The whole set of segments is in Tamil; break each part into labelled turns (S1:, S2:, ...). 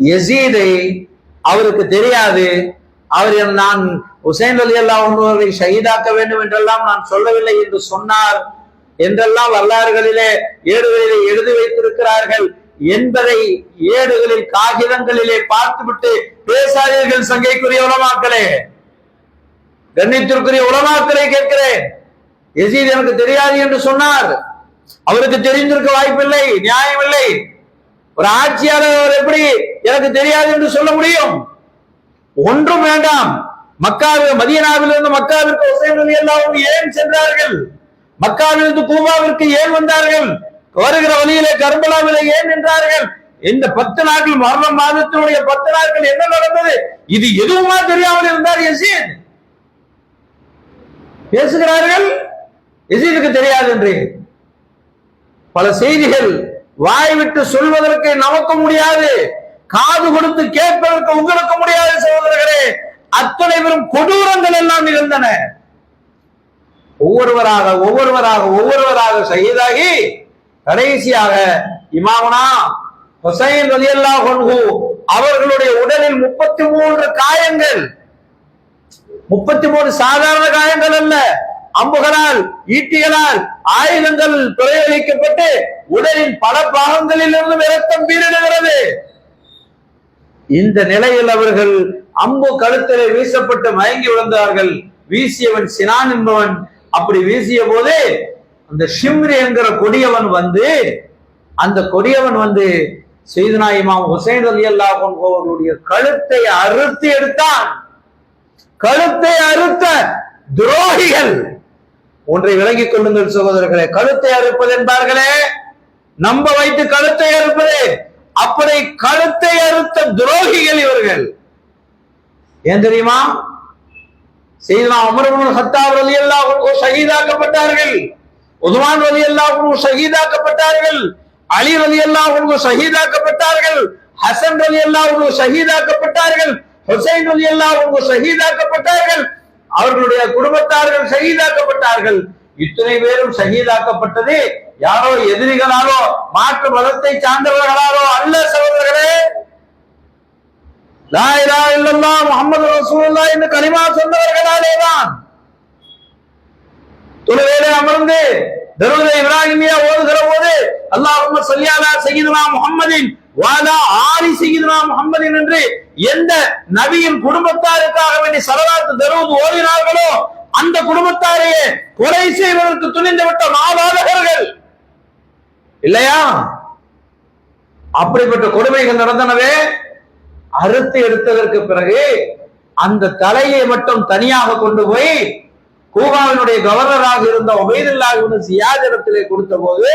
S1: எசீதை அவருக்கு தெரியாது. அவர் நான் உசைன் அலி அல்லா அவர்களை ஷஹீதாக்க வேண்டும் என்றெல்லாம் நான் சொல்லவில்லை என்று சொன்னார். என்றெல்லாம் வரலாறுகளிலே ஏடுகளிலே எழுதி வைத்திருக்கிறார்கள் என்பதை ஏடுகளில் காகிதங்களிலே பார்த்துவிட்டு பேசாதீர்கள் சங்கைக்குரிய உலமாக்களே. கண்ணித்திற்குரிய உலமாக்களை கேட்கிறேன். எசீத் எனக்கு தெரியாது என்று சொன்னார். அவருக்கு தெரிந்திருக்க வாய்ப்பில்லை நியாயம் இல்லை ஒரு ஆட்சியாளர் அவர் எப்படி எனக்கு தெரியாது என்று சொல்ல முடியும்? ஒன்றும் வேண்டாம். மக்காவில் மதியனாவிலிருந்து மக்காவிற்கு ஹுசைன் எல்லாம் ஏன் சென்றார்கள்? மக்காவிலிருந்து கூமாவிற்கு ஏன் வந்தார்கள்? வருகிற வழியிலே கர்பலாவிலே ஏன் நின்றார்கள்? இந்த பத்து நாட்கள் மரண மாதத்தினுடைய பத்து நாட்கள் என்ன நடந்தது? இது எதுவுமா தெரியாமல் இருந்தார் எசீத் பேசுகிறார்கள்? எசீதுக்கு தெரியாது என்று. பல செய்திகள் வாய் விட்டு சொல்வதற்கு நமக்கு முடியாது. காது கொடுத்து கேட்பதற்கு உங்களுக்கு முடியாது சகோதரர்களே. அத்தனை பெரும் கொடூரங்கள் எல்லாம் நிகழ்ந்தன. ஒவ்வொருவராக ஒவ்வொருவராக ஒவ்வொருவராக சகிதாகி கடைசியாக இமாமனா ஹுசைன் ரலியல்லாஹு அன்ஹு அவர்களுடைய உடலில் முப்பத்தி மூன்று காயங்கள். முப்பத்தி மூணு சாதாரண காயங்கள் அல்ல. அம்புகளால் ஈட்டிகளால் ஆயுதங்கள் பிரயோகிக்கப்பட்டு உடலின் பல பாகங்களில் இருந்து இரத்தம் பீரிடுகிறது இந்த நிலையில் அவர்கள் அம்பு கழுத்திலே வீசப்பட்டு மயங்கி விழுந்தார்கள். வீசியவன் சினான் என்பவன். அப்படி வீசிய போது அந்த ஷிம்ரி என்கிற கொடியவன் வந்து அந்த கொடியவன் வந்து செய்தனா இமாம் ஹுசைன் அலி அல்லா அவர்களுடைய கழுத்தை அறுத்து எடுத்தான். கழுத்தை அறுத்த துரோகிகள். ஒன்றை விளங்கிக் கொள்ளுங்கள் சகோதரர்களே. கழுத்தை அறுப்பது என்பார்களே. நம்ப வைத்து கழுத்தை அறுப்பது. அப்படி கழுத்தை அறுத்த துரோகிகள் இவர்கள். ஏன் தெரியுமா? செய்தனா அமர்வன் ஹத்தாப் அலி அல்லாஹ் ஷஹீதாக்கப்பட்டார்கள். உதுமான் அலி அல்லாஹ் ஷஹீதாக்கப்பட்டார்கள். அலி அலி அல்லாஹ் ஷஹீதாக்கப்பட்டார்கள். ஹசன் அலி அல்லாஹ் ஷஹீதாக்கப்பட்டார்கள். ஹுசைன் அலி அல்லாஹ் ஷஹீதாக்கப்பட்டார்கள். அவர்களுடைய குடும்பத்தார்கள் சகிதாக்கப்பட்டார்கள். இத்தனை பேரும் சகிதாக்கப்பட்டது யாரோ எதிரிகளாலோ மாற்று மதத்தை சார்ந்தவர்களாலோ அல்ல சகோதரர்களே. லா இலாஹ என்று கனிமா சொன்னவர்களாலே தான் தொழுவேலே அமர்ந்து தருவதை இப்ராஹிமியா ஓதுகிற போது அல்லாஹ் ஸல்லி அலா சய்யிதுனா முஹம்மதின் வாலா சய்யிதுனா முஹம்மதின் என்று எந்த நபியின் குடும்பத்தாருக்காக வேண்டி சலவாத்து தருவது ஓதினார்களோ அந்த குடும்பத்தாரையே கொலை செய்வதற்கு துணிந்து விட்ட மாபாதகர்கள் இல்லையா? அப்படிப்பட்ட கொடுமைகள் நடந்தனவே அறுத்து எடுத்ததற்கு பிறகு அந்த தலையை மட்டும் தனியாக கொண்டு போய் கூபாவினுடைய கவர்னராக இருந்த உபைதுல்லா இப்னு ஜியாத் இடத்திலே கொடுத்த போது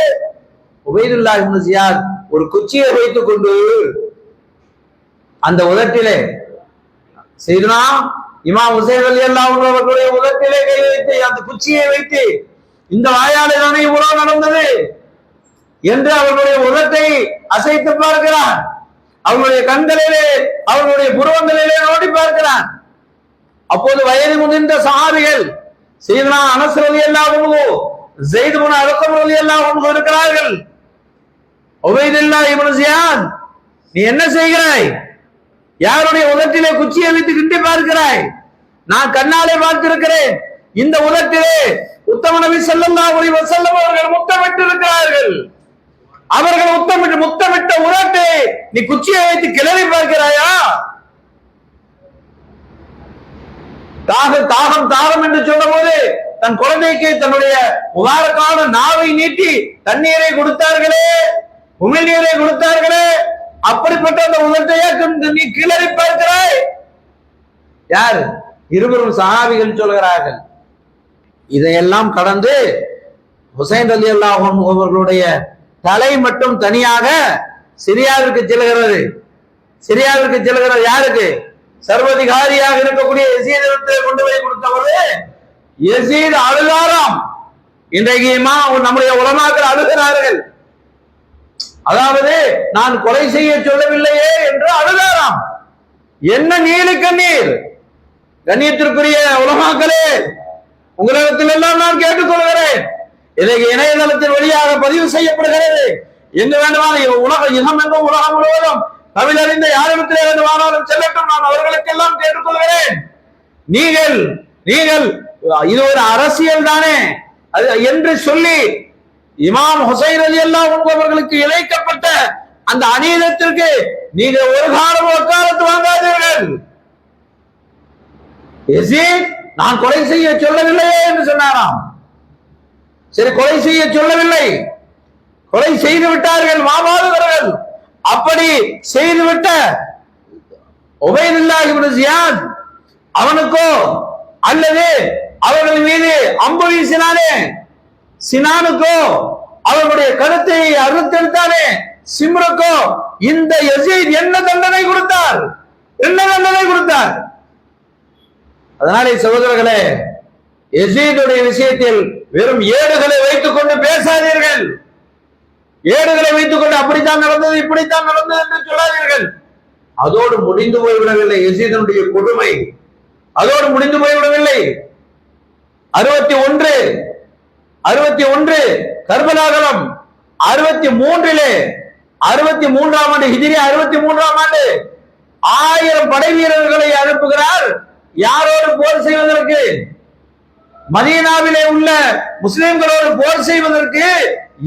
S1: உபைதுல்லா இப்னு ஜியாத் ஒரு குச்சியை வைத்துக் கொண்டு அந்த உதட்டிலே. செய்தனா இமாம் ஹுசைன் அலி அல்லா அவர்களுடைய உதட்டிலே கை வைத்து அந்த குச்சியை வைத்து இந்த வாயாலே தானே இவ்வளவு நடந்தது? என்று அவர்களுடைய உதட்டை அசைத்து பார்க்கிறான். அவர்களுடைய கண்களிலே அவர்களுடைய புருவங்களிலே நோடி பார்க்கிறான். அப்போது வயது முதிர்ந்த சஹாபிகள் சீதனா அனஸ் அலி உணவு ஜெயித் முன அலக்கம் அலி அல்லாஹ் இருக்கிறார்கள். உபைதுல்லா இப்னு ஜியாத் நீ என்ன செய்கிறாய்? யாருடைய உதட்டிலே குச்சியை வைத்து கிண்டி பார்க்கிறாய்? நான் கண்ணாலே பார்த்திருக்கிறேன். இந்த உதட்டிலே உத்தம நபி ஸல்லல்லாஹு அலைஹி வஸல்லம் அவர்கள் முத்தமிட்டு இருக்கிறார்கள் அவர்கள் முத்தமிட்டு முத்தமிட்ட உதட்டை நீ குச்சியை வைத்து கிளறி பார்க்கிறாயா? தாகம் தாகம் தாகம் என்று சொன்னபோது தன் குழந்தைக்கு தன்னுடைய முபாரக்கான நாவை நீட்டி தண்ணீரை கொடுத்தார்களே. உமிழ்நீரை கொடுத்தார்களே. அப்படிப்பட்ட அந்த உதட்டையே கண்டு நீ கிளறி பார்க்கிறாய். யார்? இருவரும் சஹாபிகள் சொல்கிறார்கள். இதையெல்லாம் கடந்து ஹுசைன் அலி அல்லாஹ் அவர்களுடைய தலை மட்டும் தனியாக சிரியாவிற்கு செல்கிறது. சிரியாவிற்கு செல்கிறது யாருக்கு? சர்வதிகாரியாக இருக்கக்கூடிய எசீதத்தை கொண்டு போய் கொடுத்தவரு எசீத் அழுகாராம் இன்றைக்கு நம்முடைய உலமாக்கள் அழுகிறார்கள். அதாவது நான் கொலை செய்ய சொல்லவில்லையே என்று அழுதாராம். என்ன நீலு கண்ணீர்? கண்ணியத்திற்குரிய உலமாக்களே உங்களிடத்தில் எல்லாம் நான் கேட்டுக்கொள்கிறேன் இதை இணையதளத்தின் வழியாக பதிவு செய்யப்படுகிறது. எங்கு வேண்டுமானால் உலக இனம் என்றும் உலகம் முழுவதும் தமிழறிந்த யாரிடத்தில் வேண்டுமானாலும் செல்லட்டும். நான் அவர்களுக்கெல்லாம் கேட்டுக்கொள்கிறேன் நீங்கள் நீங்கள் இது ஒரு அரசியல் தானே. அது என்று சொல்லி இமாம் ஹுசைன் அலி அல்லாஹ் அவர்களுக்கு இழைக்கப்பட்ட அந்த அநீதத்திற்கு நீங்க ஒரு காலம் ஒரு வாங்காதீர்கள். நான் கொலை செய்ய சொல்லவில்லையே என்று சொன்னாராம். சரி கொலை செய்ய சொல்லவில்லை. கொலை செய்து விட்டார்கள் மாமாதவர்கள் அப்படி செய்துவிட்ட விட்ட இப்னு ஜியாத் அவனுக்கோ அல்லது அவர்கள் மீது அம்பு வீசினானே சினானுக்கோ அவருடைய கருத்தை அறுத்தெடுத்தானே சிம்ருக்கோ இந்த யசீத் என்ன தண்டனை கொடுத்தார்? என்ன தண்டனை கொடுத்தார்? அதனாலே சகோதரர்களே எசீதுடைய விஷயத்தில் வெறும் ஏடுகளை வைத்துக் கொண்டு பேசாதீர்கள். ஏடுகளை வைத்துக் கொண்டு அப்படித்தான் நடந்தது இப்படித்தான் நடந்தது என்று சொல்லாதீர்கள். அதோடு முடிந்து போய்விடவில்லை எசீதனுடைய கொடுமை. அதோடு முடிந்து போய்விடவில்லை. அறுபத்தி ஒன்று அறுபத்தி ஒன்று கர்பலாகலம் அறுபத்தி மூன்றிலே அறுபத்தி மூன்றாம் ஆண்டு ஹிஜிரி அறுபத்தி மூன்றாம் ஆண்டு ஆயிரம் படை வீரர்களை அனுப்புகிறார். யாரோடு போர் செய்வதற்கு? மதீனாவிலே உள்ள முஸ்லிம்களோடு போர் செய்வதற்கு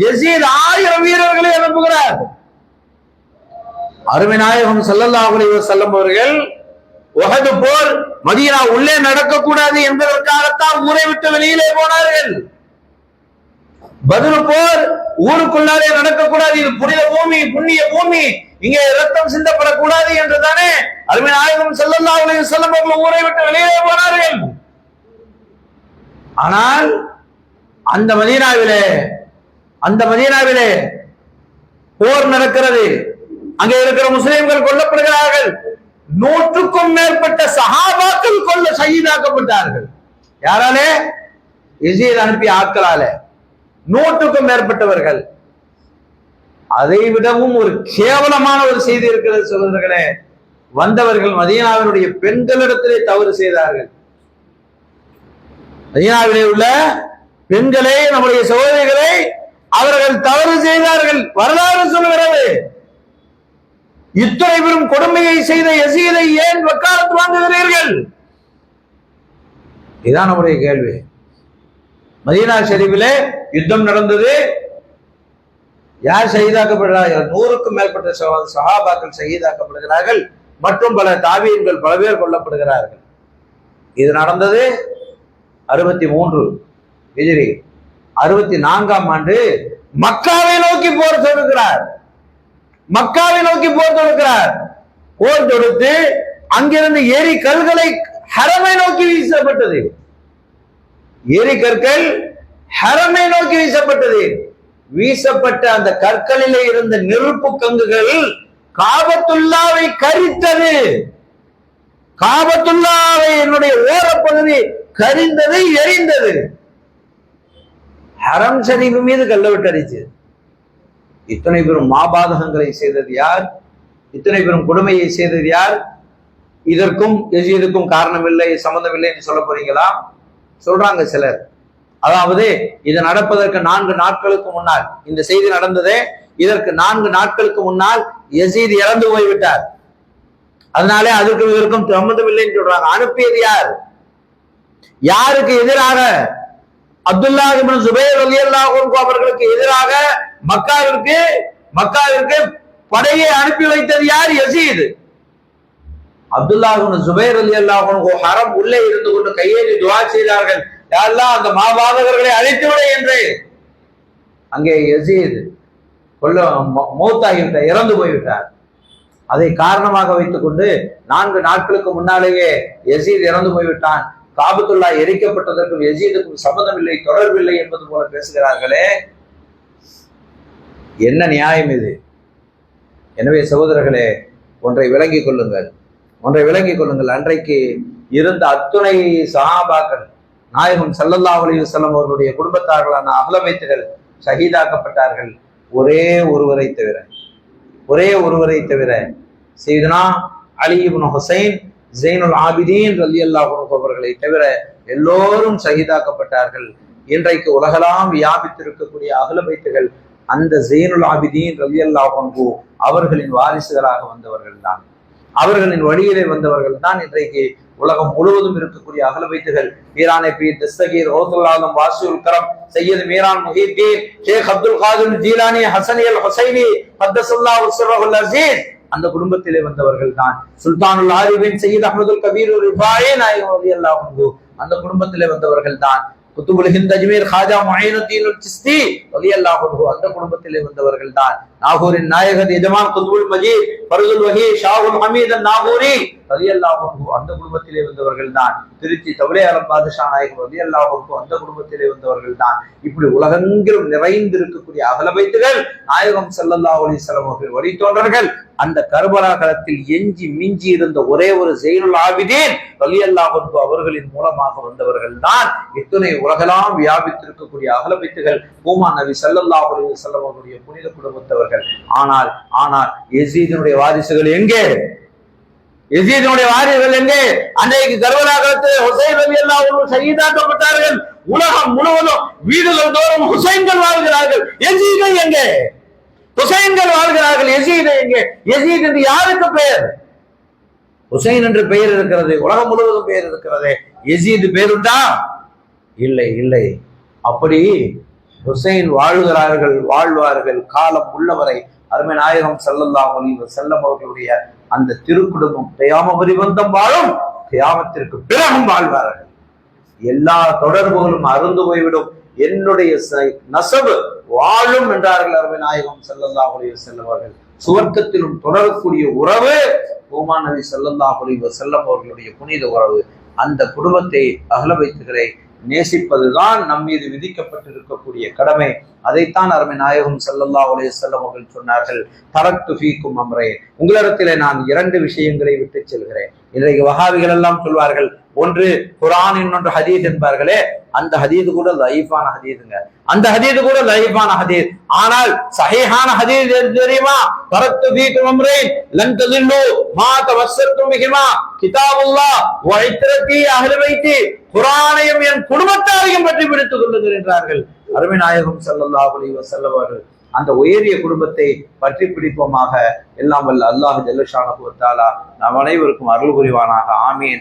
S1: எசீர் ஆயிரம் வீரர்களை அனுப்புகிறார். அருமைநாயகம் ஸல்லல்லாஹு செல்லும் அவர்கள் உகது போர் மதீனா உள்ளே நடக்கக்கூடாது என்பதற்காகத்தான் ஊரை விட்டு வெளியிலே போனார்கள். பதில் போர் ஊருக்குள்ளாலே நடக்கக்கூடாது. இது புனித பூமி புண்ணிய பூமி. இங்கே ரத்தம் சிந்தப்படக்கூடாது என்று தானே அருமை நாயகம் ஸல்லல்லாஹு அலைஹி வஸல்லம் அவர்கள் ஊரை விட்டு வெளியே போனார்கள். ஆனால் அந்த மதீனாவிலே அந்த மதீனாவிலே போர் நடக்கிறது. அங்கே இருக்கிற முஸ்லிம்கள் கொல்லப்படுகிறார்கள். நூற்றுக்கும் மேற்பட்ட சகாபாக்கள் கொல்ல சகிதாக்கப்பட்டார்கள். யாராலே? இசையில் அனுப்பிய ஆட்களாலே. நூற்றுக்கும் மேற்பட்டவர்கள். அதை விடவும் ஒரு கேவலமான ஒரு செய்தி இருக்கிறது சகோதரர்களே. வந்தவர்கள் மதீனாவினுடைய பெண்களிடத்திலே தவறு செய்தார்கள். மதீனாவிலே உள்ள பெண்களே நம்முடைய சகோதரிகளை அவர்கள் தவறு செய்தார்கள். வரலாறு சொல்லுகிறது. இத்தனை பெரும் கொடுமையை செய்த எசியதை ஏன் வக்காலத்து வாங்குகிறீர்கள்? இதுதான் நம்முடைய கேள்வி. மதீனா ஷெரீஃபிலே யுத்தம் நடந்தது. யார் சகிதாக்கப்படுகிறார்கள் நூறுக்கும் மேற்பட்ட சஹா- சஹாபாக்கள் ஷஹீதாக்கப்படுகிறார்கள். மற்றும் பல தாபியன்கள் பல பேர் கொல்லப்படுகிறார்கள். இது நடந்தது அறுபத்தி மூன்று எதிரி அறுபத்தி நான்காம் ஆண்டு மக்காவை நோக்கி போர் தொடுக்கிறார். மக்காவை நோக்கி போர் தொடுக்கிறார். போர் தொடுத்து அங்கிருந்து ஏரி கல்களை ஹரமை நோக்கி வீசப்பட்டது. எரி கற்கள் ஹரமை நோக்கி வீசப்பட்டது. வீசப்பட்ட அந்த கற்களிலே இருந்த நெருப்பு கங்குகள் காபத்துல்லாவை கரித்தது. காபத்துல்லாவை என்னுடைய ஓரப்பகுதி கரிந்தது எரிந்தது. ஹரம் ஷரீஃப் மீது கல்ல விட்டடிச்சு இத்தனை பெரும் மாபாதகங்களை செய்தது யார்? இத்தனை பெரும் கொடுமையை செய்தது யார்? இதற்கும் எஜியதுக்கும் காரணமில்லை சம்பந்தமில்லை என்று சொல்ல போறீங்களா? சொல்றாங்க சிலர். அதாவது இது நடப்பதற்கு நான்கு நாட்களுக்கு முன்னால் இந்த செய்தி நடந்ததே இதற்கு நான்கு நாட்களுக்கு முன்னால் யசீத் இறந்து போய்விட்டார். அதனாலே அதற்கு இதற்கும் சம்மந்தம் இல்லைன்னு சொல்றாங்க. அனுப்பியது யார்? யாருக்கு எதிராக? அப்துல்லா இப்னு சுபைர் ரலியல்லாஹு அன்ஹு அவர்களுக்கு எதிராக மக்காவிற்கு மக்காவிற்கு படையை அனுப்பி வைத்தது யார்? எசீது அப்துல்லாஹன் இப்னு சுபைர் ரலியல்லாஹு அன்ஹு ஹரம் உள்ளே இருந்து கொண்டு கையேறி துவா செய்தார்கள். யாரெல்லாம் அந்த மாபாதகர்களை அழைத்து விட என்று. அங்கே எசீத் கொல்ல மௌ- மௌத்தாகிவிட்டார் இறந்து போய்விட்டார். அதை காரணமாக வைத்துக்கொண்டு நான்கு நாட்களுக்கு முன்னாலேயே எசீத் இறந்து போய்விட்டான். காபத்துல்லா எரிக்கப்பட்டதற்கும் யசீதுக்கும் சம்மதமில்லை தொடர்பில்லை என்பது போல பேசுகிறார்களே. என்ன நியாயம் இது? எனவே சகோதரர்களே ஒன்றை விளங்கிக் கொள்ளுங்கள். ஒன்றை விளங்கிக் கொள்ளுங்கள். அன்றைக்கு இருந்த அத்துணை சஹாபாக்கள் நாயகம் சல்லல்லா அலைஹி அவர்களுடைய குடும்பத்தார்களான அகலமைத்துகள் ஷஹீதாக்கப்பட்டார்கள். ஒரே ஒருவரை தவிர ஒரே ஒருவரை தவிர செய்தனா Ali ibn Hussain Zainul Abideen ரலியல்லாஹு அன்ஹு அவர்களை தவிர எல்லோரும் ஷஹீதாக்கப்பட்டார்கள். இன்றைக்கு உலகெல்லாம் வியாபித்திருக்கக்கூடிய அகலமைத்துகள் அந்த ஜெயினுல் ஆபிதீன் ரலியல்லாஹு அன்ஹு அவர்களின் வாரிசுகளாக வந்தவர்கள் தான் அவர்களின் வழியிலே வந்தவர்கள் தான் இன்றைக்கு உலகம் முழுவதும் இருக்கக்கூடிய அகல வைத்துகள் மீரானை பி தஸ்தகீர் ஹோசுல்லாதம் வாசியுல் கரம் Syed Meeran Muhiyuddin Sheikh Abdul Qadir Jilani Hasani al Husaini ஹத்தசுல்லா உஸ்ரஹுல் அசீஸ். அந்த குடும்பத்திலே வந்தவர்கள் தான். சுல்தானுல் ஆரிபின் சையீத் அஹமதுல் கபீர் ரிபாயே நாயகம் ரலியல்லாஹு அன்ஹு. அந்த குடும்பத்திலே வந்தவர்கள் தான். குத்துபுல் ஹிந்த் அஜ்மீர் ஹாஜா முஹைனுத்தீன் சிஸ்தி ரலியல்லாஹு அந்த குடும்பத்திலே வந்தவர்கள் தான். நாகூரின் நாயகன் எஜமான் குதுபுல் மஜீத் பருதுல் வகி ஷாகுல் ஹமீத் நாகூரி ரலியல்லாஹு அல்லாஹு அந்த குடும்பத்திலே வந்தவர்கள் தான். திருச்சி தவளையாளம் பாதுஷா நாயகம் ரலியல்லாஹு அன்ஹு அந்த குடும்பத்திலே வந்தவர்கள் தான். இப்படி உலகெங்கிலும் நிறைந்திருக்கக்கூடிய அகலபைத்துகள் நாயகம் செல்லல்லா அலைஹி வஸல்லம் அவர்கள் வழித்தோன்றர்கள் அந்த கர்பலா களத்தில் எஞ்சி மிஞ்சி இருந்த ஒரே ஒரு ஜெயினுல் ஆபிதீன் ரலியல்லாஹு அவர்களின் மூலமாக வந்தவர்கள் தான். எத்தனை உலகெல்லாம் வியாபித்திருக்கக்கூடிய அகலபைத்துகள் பூமா நபி ஸல்லல்லாஹு அலி வஸல்லம் அவருடைய புனித குடும்பத்தவர்கள் ஆனால் ஆனால் எசீதனுடைய வாரிசுகள் எங்கே? எசீதனுடைய வாரிசுகள் எங்கே? அன்றைக்கு கர்பலா ஹுசைன் ஹுசைன் அல்லா அன்ஹு சகிதாக்கப்பட்டார்கள். உலகம் முழுவதும் வீடுகள் தோறும் ஹுசைன்கள் வாழ்கிறார்கள். எசீதை எங்கே? ஹுசைன்கள் வாழ்கிறார்கள். எசீதை எங்கே? எசீத் என்று யாருக்கு பெயர்? ஹுசைன் என்று பெயர் இருக்கிறது. உலகம் முழுவதும் பெயர் இருக்கிறது. எசீது பேருண்டா? இல்லை இல்லை. அப்படி ஹுசைன் வாழ்கிறார்கள் வாழ்வார்கள் காலம் உள்ளவரை அருமை நாயகம் ஸல்லல்லாஹு செல்லம் அவர்களுடைய அந்த திருக்குடும்பம் பெயாம பரிபந்தம் வாழும் கியாமத்திற்கு பிறகும் வாழ்வார்கள். எல்லா தொடர்புகளும் அருந்து போய்விடும். என்னுடைய நசவு வாழும் என்றார்கள் அருமை நாயகம் செல்லல்லா அலைஹி செல்லவர்கள் சுவர்க்கத்திலும் தொடரக்கூடிய உறவு ஓமா நபி செல்லல்லா அலைஹி செல்லம் அவர்களுடைய புனித உறவு. அந்த குடும்பத்தை அகல வைத்துகிறேன். நேசிப்பதுதான் நம் மீது விதிக்கப்பட்டிருக்கக்கூடிய கடமை. அதைத்தான் அருமை நாயகம் சல்லல்லா உலக செல்லம் அவர்கள் சொன்னார்கள். தரத்து ஃபீக்கும் அம்ரே. உங்களிடத்திலே நான் இரண்டு விஷயங்களை விட்டு செல்கிறேன். இன்றைக்கு வகாவிகள் எல்லாம் சொல்வார்கள் ஒன்று குரான் இன்னொன்று ஹதீஸ் என்பார்களே அந்த ஹதீது கூட லைஃபான ஹதீதுங்க அந்த ஹதீது கூட லைஃபான ஹதீஸ். ஆனால் சஹிஹான ஹதீஸ் தெரியுமா? பரத்து வீட்டு அம்ரே லன் ததில்லு மா தவஸ்ஸத்தும் பிஹிமா கிதாபுல்லாஹ் வ இத்ரதி அஹ்லி பைத்தி குரானையும் என் குடும்பத்தாரையும் பற்றி பிடித்துக் கொள்ளுங்கள் என்றார்கள். அருமை நாயகம் ஸல்லல்லாஹு அலைஹி வஸல்லம் அவர்கள் அந்த உயரிய குடும்பத்தை பற்றி பிடிப்போமாக. எல்லாம் வல்ல அல்லாஹ் ஜெல்லஷான வ நம் அனைவருக்கும் அருள் புரிவானாக. ஆமீன்.